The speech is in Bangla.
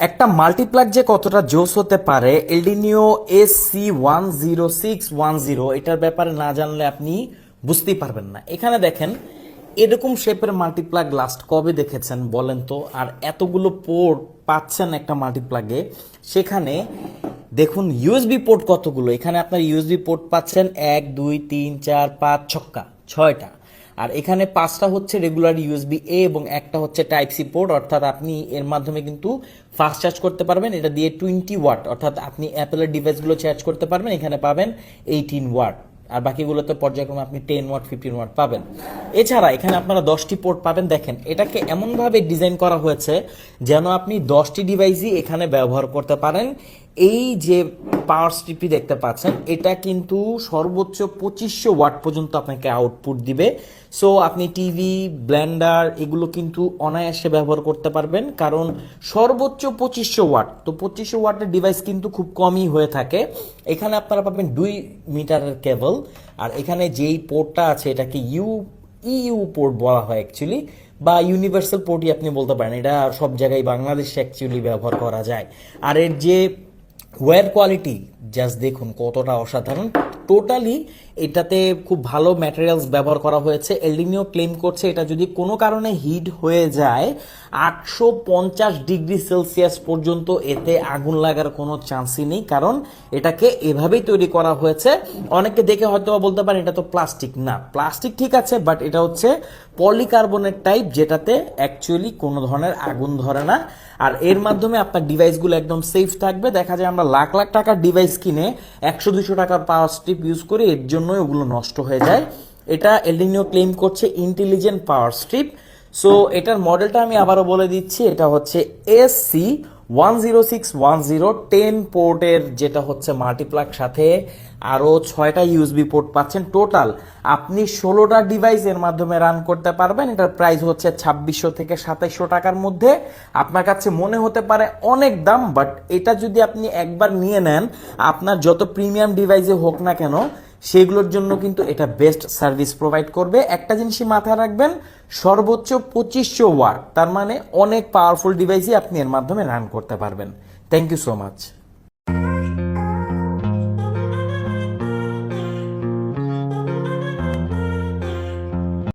একটা মাল্টিপ্লাগ যে কতটা জোস হতে পারে, LDNIO S C one zero six one zero এটার ব্যাপারে না জানলে আপনি বুঝতেই পারবেন না। এখানে দেখেন, এরকম শেপের মাল্টিপ্লাগ লাস্ট কবে দেখেছেন বলেন তো? আর এতগুলো পোর্ট পাচ্ছেন একটা মাল্টিপ্লাগে সেখানে দেখুন ইউএসবি পোর্ট কতগুলো? এখানে আপনার ইউএসবি পোর্ট পাচ্ছেন এক, দুই, তিন, চার, পাঁচ, ছক্কা, ছয়টা। আর এখানে পাঁচটা হচ্ছে রেগুলার ইউএসবি এ এবং একটা হচ্ছে টাইপ সি পোর্ট অর্থাৎ আপনি এর মাধ্যমে কিন্তু ফাস্ট চার্জ করতে পারবেন। এটা দিয়ে টোয়েন্টি ওয়াট অর্থাৎ আপনি অ্যাপেলের ডিভাইসগুলো চার্জ করতে পারবেন, এখানে পাবেন এইটিন ওয়াট আর বাকিগুলোতে পর্যায়ক্রমে আপনি টেন ওয়াট ফিফটিন ওয়াট পাবেন। এছাড়া এখানে আপনারা দশটি পোর্ট পাবেন। দেখেন, এটাকে এমনভাবে ডিজাইন করা হয়েছে যেন আপনি দশটি ডিভাইসই এখানে ব্যবহার করতে পারেন। এই যে পাওয়ার স্ট্রিপটি দেখতে পাচ্ছেন, এটা কিন্তু সর্বোচ্চ পঁচিশশো ওয়াট পর্যন্ত আপনাকে আউটপুট দিবে। সো আপনি টিভি ব্লেন্ডার এগুলো কিন্তু অনায়াসে ব্যবহার করতে পারবেন, কারণ সর্বোচ্চ পঁচিশশো ওয়াট, তো পঁচিশশো ওয়াটের ডিভাইস কিন্তু খুব কমই হয়ে থাকে। এখানে আপনারা পাবেন দুই মিটারের কেবল, আর এখানে যেই পোর্টটা আছে, এটাকে ইউ ইউ পোর্ট বলা হয় অ্যাকচুয়ালি বা ইউনিভার্সাল পোর্টই আপনি বলতে পারেন, এটা সব জায়গায় বাংলাদেশে অ্যাকচুয়ালি ব্যবহার করা যায়। আর এর যে ওয়্যার কোয়ালিটি জাস্ট দেখুন কতটা অসাধারণ। টোটালি এটাতে খুব ভালো ম্যাটেরিয়ালস ব্যবহার করা হয়েছে। এলডিনিও ক্লেম করছে, এটা যদি কোনো কারণে হিট হয়ে যায়, আটশো পঞ্চাশ ডিগ্রি সেলসিয়াস পর্যন্ত এতে আগুন লাগার কোনো চান্সই নেই। কারণ এটাকে এভাবেই তৈরি করা হয়েছে। অনেকে দেখে হয়তো বলতে পারেন, এটা তো প্লাস্টিক না। প্লাস্টিক ঠিক আছে বাট এটা হচ্ছে পলিকার্বনের টাইপ যেটাতে অ্যাকচুয়ালি কোনো ধরনের আগুন ধরে না। আর এর মাধ্যমে আপনার ডিভাইসগুলো একদম সেফ থাকবে। দেখা যায় আমরা লাখ লাখ টাকার ডিভাইস কিনে একশো দুশো টাকার পাওয়ার স্ট্রিপ ইউজ করি এর জন্য ওগুলো নষ্ট হয়ে যায়। এটা এলডিনিও ক্লেম করছে ইন্টেলিজেন্ট পাওয়ার স্ট্রিপ সো এটার মডেলটা আমি আবারও বলে দিচ্ছি, এটা হচ্ছে S C one zero six one zero ten পোর্টের যেটা হচ্ছে মাল্টিপ্লাগ সাথে আরও ছয়টা ইউএসবি পোর্ট পাচ্ছেন। টোটাল আপনি ষোলোটা ডিভাইস এর মাধ্যমে রান করতে পারবেন। এটার প্রাইস হচ্ছে ছাব্বিশশো থেকে সাতাইশশো টাকার মধ্যে। আপনার কাছে মনে হতে পারে অনেক দাম বাট এটা যদি আপনি একবার নিয়ে নেন, আপনার যত প্রিমিয়াম ডিভাইসে হোক না কেন সেগুলোর জন্য কিন্তু এটা বেস্ট সার্ভিস প্রোভাইড করবে। একটা জিনিসই মাথায় রাখবেন, সর্বোচ্চ পঁচিশশো ওয়াট, তার মানে অনেক পাওয়ারফুল ডিভাইসই আপনি এর মাধ্যমে রান করতে পারবেন। Thank you so much